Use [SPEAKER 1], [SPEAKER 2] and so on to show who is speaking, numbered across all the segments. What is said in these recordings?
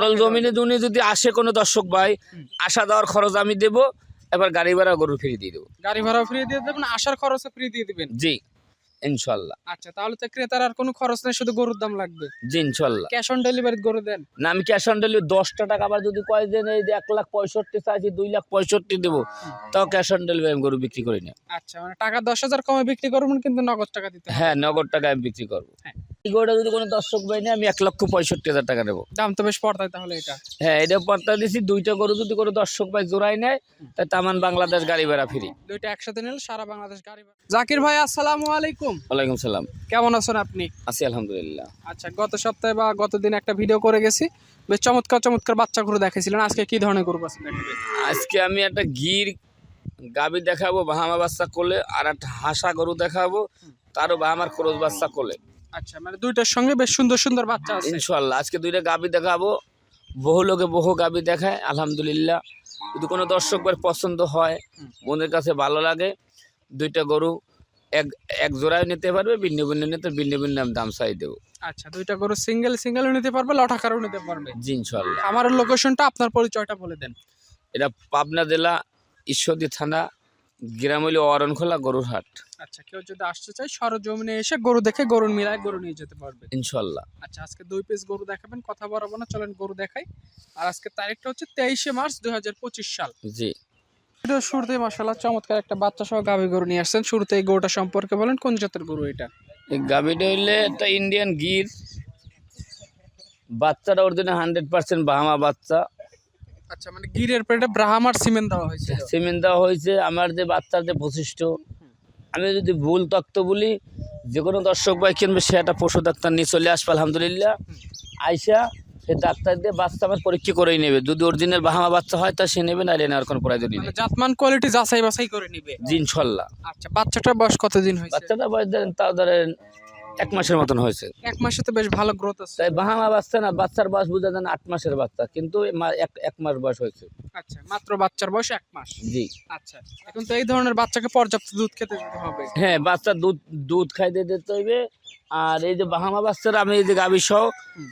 [SPEAKER 1] সরল জমিনে উনি যদি আসে কোনো দর্শক ভাই আসা দেওয়ার খরচ আমি দেব এবার গাড়ি ভাড়া গরু ফিরে দিয়ে দেবো।
[SPEAKER 2] গাড়ি ভাড়া ফ্রি দিয়ে দেবেন আসার খরচও ফ্রি দিয়ে দিবেন?
[SPEAKER 1] জি ইনশাল্লাহ।
[SPEAKER 2] আচ্ছা তাহলে তো ক্রেতার আর কোনো খরচ নেই শুধু গরুর দাম লাগবে?
[SPEAKER 1] জি ইনশাল্লাহ।
[SPEAKER 2] ক্যাশ অন ডেলিভারি গরু দেন?
[SPEAKER 1] না আমি ক্যাশ অন ডেলিভারি দশটা টাকা আবার যদি কয় দেন এই যে এক লাখ পঁয়ষট্টি চাইছি দুই লাখ পঁয়ষট্টি দেবো তাও ক্যাশ অন ডেলিভারি আমি গরু বিক্রি করি না
[SPEAKER 2] আচ্ছা মানে টাকা দশ হাজার কমে বিক্রি করবেন কিন্তু নগদ টাকা দিতে
[SPEAKER 1] হ্যাঁ নগদ টাকা আমি বিক্রি করব।
[SPEAKER 2] হ্যাঁ।
[SPEAKER 1] এই গরুটা যদি কোনো দর্শক ভাই নেয় আমি এক লক্ষ পঁয়ষট্টি হাজার টাকা নেব।
[SPEAKER 2] দাম তো বেশ পড়তায় তাহলে এটা।
[SPEAKER 1] হ্যাঁ এটা পর্তা দিছি দুইটা গরু যদি কোনো দর্শক ভাই জোড়াই নেয় তাই তামান বাংলাদেশ গাড়ি ভাড়া ফ্রি।
[SPEAKER 2] দুইটা একসাথে নিলে সারা বাংলাদেশ গাড়ি ভাড়া- জাকির ভাই আসসালামু আলাইকুম।
[SPEAKER 1] ওয়ালাইকুম সালাম।
[SPEAKER 2] কেমন আছেন আপনি?
[SPEAKER 1] আছি আলহামদুলিল্লাহ।
[SPEAKER 2] আচ্ছা গত সপ্তাহে বা গত দিন একটা ভিডিও করে গেছি। বেশ চমৎকার চমৎকার বাচ্চা গরু দেখেছিলেন আজকে কি ধরনের গরু পাচ্ছেন
[SPEAKER 1] আজকে আমি একটা গির গাবি দেখাবো বাহামা বাচ্চা কোলে আর একটা হাসা গরু দেখাবো তারও বাহামার খরচ বাচ্চা কোলে।
[SPEAKER 2] আচ্ছা মানে দুইটার সঙ্গে বেশ সুন্দর সুন্দর বাচ্চা আছে।
[SPEAKER 1] ইনশাল্লাহ আজকে দুইটা গাবি দেখাবো। বহু লোকে বহু গাবি দেখায় আলহামদুলিল্লাহ। যদি কোনো দর্শক ভাই পছন্দ হয়। মনের কাছে ভালো লাগে দুইটা গরু এক এক জোড়ায় নিতে পারবে ভিন্ন ভিন্ন নিতে ভিন্ন ভিন্ন আমি দাম চাই দেবো।
[SPEAKER 2] আচ্ছা দুইটা গরু সিঙ্গেল সিঙ্গেলও নিতে পারবে লটাকারও নিতে পারবে।
[SPEAKER 1] জি ইনশাল্লাহ
[SPEAKER 2] আমার লোকেশনটা আপনার পরিচয়টা বলে দেন।
[SPEAKER 1] এটা পাবনা জেলা ঈশ্বরদী থানা গ্রাম হইল অরণখোলা গরুর হাট
[SPEAKER 2] আচ্ছা কেউ যদি আসতে চায় সরজমিনে এসে গরু দেখে গরু মিলায় গরু নিয়ে যেতে পারবে।
[SPEAKER 1] ইনশাল্লাহ।
[SPEAKER 2] আচ্ছা আজকে দুই পিস গরু দেখাবেন কথা বলব না চলেন গরু দেখাই। আর আজকে তারিখটা হচ্ছে তেইশে মার্চ দু হাজার পঁচিশ সাল।
[SPEAKER 1] জি।
[SPEAKER 2] শুরুতে মাসাল্লাহ চমৎকার একটা বাচ্চা সহ গাভী গরু নিয়ে আসছেন। শুরুতে এই গরুটা সম্পর্কে বলেন কোন জাতের গরু এটা?
[SPEAKER 1] গাভিটা হইলে একটা ইন্ডিয়ান গির। বাচ্চাটা ওর জন্য হান্ড্রেড পার্সেন্ট বাহামা বাচ্চা।
[SPEAKER 2] আচ্ছা মানে গিরের পেটে ব্রাহ্মার সিমেন্ট দেওয়া হয়েছে
[SPEAKER 1] সিমেন্ট দেওয়া হয়েছে আমার যে বাচ্চার যে বৈশিষ্ট্য আমি যদি ভুল তত্ত্ব বলি যে কোনো দর্শক ভাই কিনবে সে একটা পশু ডাক্তার নিয়ে চলে আসবে আলহামদুলিল্লাহ। আইসা সে ডাক্তার দিয়ে বাচ্চা আমার পরীক্ষা করেই নেবে। যদি অরিজিনাল বাহামা বাচ্চা হয় তা সে নেবে না নেওয়ার কোনো প্রয়োজন
[SPEAKER 2] মানে
[SPEAKER 1] নেই
[SPEAKER 2] জাতমান কোয়ালিটি যাচাই বাছাই করে নেবে?
[SPEAKER 1] জি ইনশাল্লাহ।
[SPEAKER 2] আচ্ছা বাচ্চাটার বয়স কতদিন হয়
[SPEAKER 1] বাচ্চাটা বয়স ধরেন তাও ধরেন এক মাসের মতন হয়েছে।
[SPEAKER 2] এক মাসে তো বেশ ভালো গ্রোথ আছে।
[SPEAKER 1] তাই বাহামা বাচ্চা না বাচ্চার বয়স বোঝা যায় না আট মাসের বাচ্চা কিন্তু এক এক মাস বয়স হয়েছে।
[SPEAKER 2] আচ্ছা মাত্র বাচ্চার বয়স এক মাস?
[SPEAKER 1] জি।
[SPEAKER 2] আচ্ছা এখন তো এই ধরনের বাচ্চাকে পর্যাপ্ত দুধ খেতে দিতে হবে।
[SPEAKER 1] হ্যাঁ বাচ্চা দুধ দুধ খাইতে দিতে হইবে। আর এই যে বাহামা বাচ্চারা আমি এই যে গাভী সহ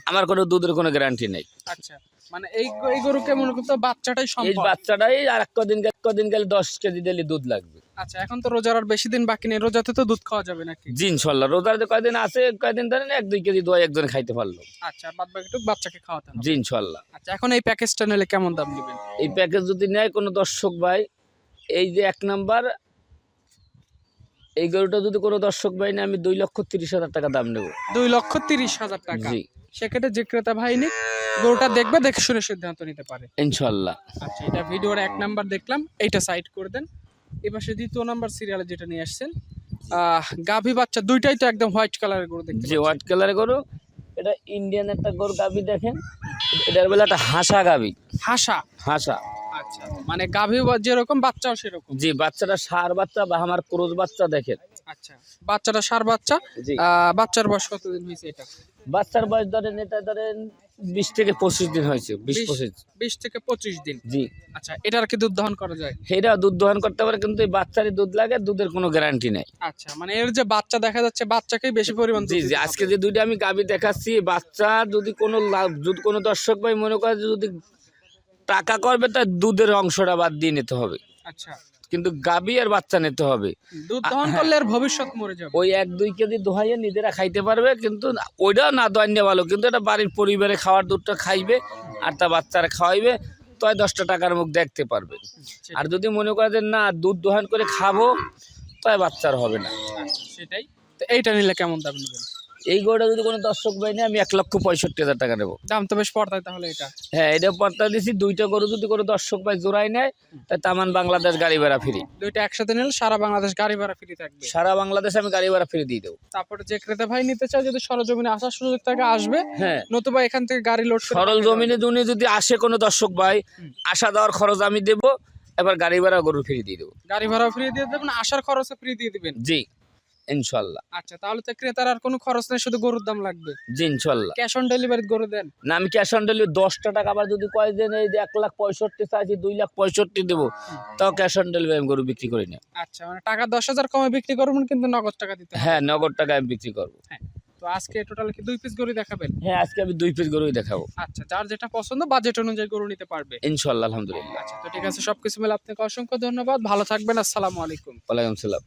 [SPEAKER 1] আমার কোনো দুধের কোনো গ্যারান্টি নেই।
[SPEAKER 2] আচ্ছা মানে এই এই গরুকে মনে করতে বাচ্চাটাই
[SPEAKER 1] এই
[SPEAKER 2] সম্ভব
[SPEAKER 1] বাচ্চাটাই আর এক কদিন এক কদিন গেলে দশ কেজি দিলে দুধ লাগবে।
[SPEAKER 2] আচ্ছা এখন তো রোজার আর বেশি দিন বাকি নেই রোজাতে তো দুধ খাওয়া যাবে নাকি?
[SPEAKER 1] জি ইনশাল্লাহ। রোজার যে কয়দিন আছে কয়দিন ধরেন এক দুই কেজি দোয়া একজন খাইতে পারল।
[SPEAKER 2] আচ্ছা বাদ বাকিটুকু বাচ্চাকে খাওয়াতে হবে।
[SPEAKER 1] জি ইনশাল্লাহ।
[SPEAKER 2] আচ্ছা এখন এই প্যাকেজটা নিলে কেমন দাম নেবেন
[SPEAKER 1] এই প্যাকেজ যদি নেয় কোনো দর্শক ভাই এই যে এক নাম্বার এই গরুটা যদি কোনো দর্শক ভাই নেয় আমি দুই লক্ষ তিরিশ হাজার টাকা দাম নেব।
[SPEAKER 2] দুই লক্ষ তিরিশ হাজার টাকা।
[SPEAKER 1] জি।
[SPEAKER 2] সেক্ষেত্রে যে ক্রেতা ভাই নিক গরুটা দেখবে দেখে শুনে সিদ্ধান্ত নিতে পারে।
[SPEAKER 1] ইনশাল্লাহ।
[SPEAKER 2] আচ্ছা এটা ভিডিওর এক নাম্বার দেখলাম এইটা সাইড করে দেন। সে দ্বিতীয় নাম্বার সিরিয়ালে যেটা নিয়ে আসছেন গাভী বাচ্চা দুইটাই তো একদম হোয়াইট কালারের গরু দেখতে
[SPEAKER 1] যে হোয়াইট কালারের গরু। এটা ইন্ডিয়ান একটা গরু গাবি দেখেন। এটার বেলা একটা হাসা গাবি
[SPEAKER 2] হাসা?
[SPEAKER 1] হাসা।
[SPEAKER 2] আচ্ছা মানে গাভী যেরকম বাচ্চাও সেরকম।
[SPEAKER 1] জি বাচ্চাটা সার বাচ্চা বা আমার ক্রোজ বাচ্চা দেখেন।
[SPEAKER 2] আচ্ছা বাচ্চাটা সার বাচ্চা আহ, বাচ্চার বয়স কতদিন হয়েছে এটা?
[SPEAKER 1] বাচ্চার বয়স ধরেন এটা ধরেন বিশ থেকে পঁচিশ দিন হয়েছে বিশ। পঁচিশ।
[SPEAKER 2] বিশ থেকে পঁচিশ দিন?
[SPEAKER 1] জি।
[SPEAKER 2] আচ্ছা এটার কি দুধ দহন করা যায়?
[SPEAKER 1] এটা দুধ দহন করতে পারে কিন্তু এই বাচ্চারই দুধ লাগে দুধের কোনো গ্যারান্টি নেই।
[SPEAKER 2] আচ্ছা মানে এর যে বাচ্চা দেখা যাচ্ছে বাচ্চাকেই বেশি পরিমাণ
[SPEAKER 1] জি জি আজকে যে দুইটা আমি গাবি দেখাচ্ছি বাচ্চা যদি কোনো লাভ যদি কোনো দর্শক ভাই মনে করে যে যদি টাকা করবে তার দুধের অংশটা বাদ দিয়ে নিতে হবে।
[SPEAKER 2] আচ্ছা।
[SPEAKER 1] কিন্তু গাবি আর বাচ্চা নিতে হবে।
[SPEAKER 2] দুধ দহন
[SPEAKER 1] হ্যাঁ।
[SPEAKER 2] করলে আর ভবিষ্যৎ মরে যাবে।
[SPEAKER 1] ওই এক দুই কেজি দোহাইয়ে নিজেরা খাইতে পারবে কিন্তু ওইটা না দোয়াইনে ভালো কিন্তু এটা বাড়ির পরিবারে খাওয়ার দুধটা খাইবে আর তা বাচ্চারা খাওয়াইবে তয় দশটা টাকার মুখ দেখতে পারবে। আর যদি মনে করে যে না দুধ দোহান করে খাব তয় বাচ্চার হবে না।
[SPEAKER 2] আচ্ছা, সেটাই। তো এইটা নিলে কেমন দাম নেবেন?
[SPEAKER 1] এই গরুটা যদি কোনো দর্শক ভাই নেয় আমি এক লক্ষ পঁয়ষট্টি হাজার টাকা নেব।
[SPEAKER 2] দাম তো বেশ পড়তায় তাহলে এটা।
[SPEAKER 1] হ্যাঁ এটা পর্তা দিছি দুইটা গরু যদি কোনো দর্শক ভাই জোড়াই নেয় তাই তামান বাংলাদেশ গাড়ি ভাড়া ফ্রি।
[SPEAKER 2] দুইটা একসাথে নিলে সারা বাংলাদেশ গাড়ি ভাড়া ফ্রি থাকবে।
[SPEAKER 1] সারা বাংলাদেশে আমি গাড়ি ভাড়া ফ্রি দিয়ে দেবো।
[SPEAKER 2] তারপরে যে ক্রেতা ভাই নিতে চায় যদি সরজমিনে আসার সুযোগ থাকে আসবে।
[SPEAKER 1] হ্যাঁ।
[SPEAKER 2] নতুবা এখান থেকে গাড়ি লোড
[SPEAKER 1] সরল জমিনে উনি যদি আসে কোনো দর্শক ভাই। আসা দেওয়ার খরচ আমি দেবো এবার গাড়ি ভাড়া গরু ফিরে দিয়ে দেবো।
[SPEAKER 2] গাড়ি ভাড়া ফ্রি দিয়ে দেবেন আসার খরচও ফ্রি দিয়ে দিবেন।
[SPEAKER 1] জি। ইনশাল্লাহ।
[SPEAKER 2] আচ্ছা তাহলে তো ক্রেতার আর কোনো খরচ নেই শুধু গরুর দাম লাগবে?
[SPEAKER 1] জি ইনশাল্লাহ।
[SPEAKER 2] ক্যাশ অন ডেলিভারি গরু দেন?
[SPEAKER 1] না আমি ক্যাশ অন ডেলিভারি দশটা টাকা আবার যদি কয় দেন এই এক লাখ পঁয়ষট্টি চাইছি দুই লাখ পঁয়ষট্টি দেবো তাও ক্যাশ অন ডেলিভারি আমি গরু বিক্রি করি না।
[SPEAKER 2] আচ্ছা মানে টাকা দশ হাজার কমে বিক্রি করবেন কিন্তু নগদ টাকা দিতে
[SPEAKER 1] হ্যাঁ নগদ টাকা আমি বিক্রি করব।
[SPEAKER 2] তো আজকে টোটাল কি দুই পিস গরু দেখাবেন?
[SPEAKER 1] হ্যাঁ আজকে আমি দুই পিস গরুই দেখাবো।
[SPEAKER 2] আচ্ছা যার যেটা পছন্দ বাজেট অনুযায়ী গরু নিতে পারবে।
[SPEAKER 1] ইনশাল্লাহ আলহামদুলিল্লাহ।
[SPEAKER 2] আচ্ছা তো ঠিক আছে সবকিছু মিলে আপনাকে অসংখ্য ধন্যবাদ। ভালো থাকবেন আসসালামু আলাইকুম।
[SPEAKER 1] ওয়ালাইকুম সালাম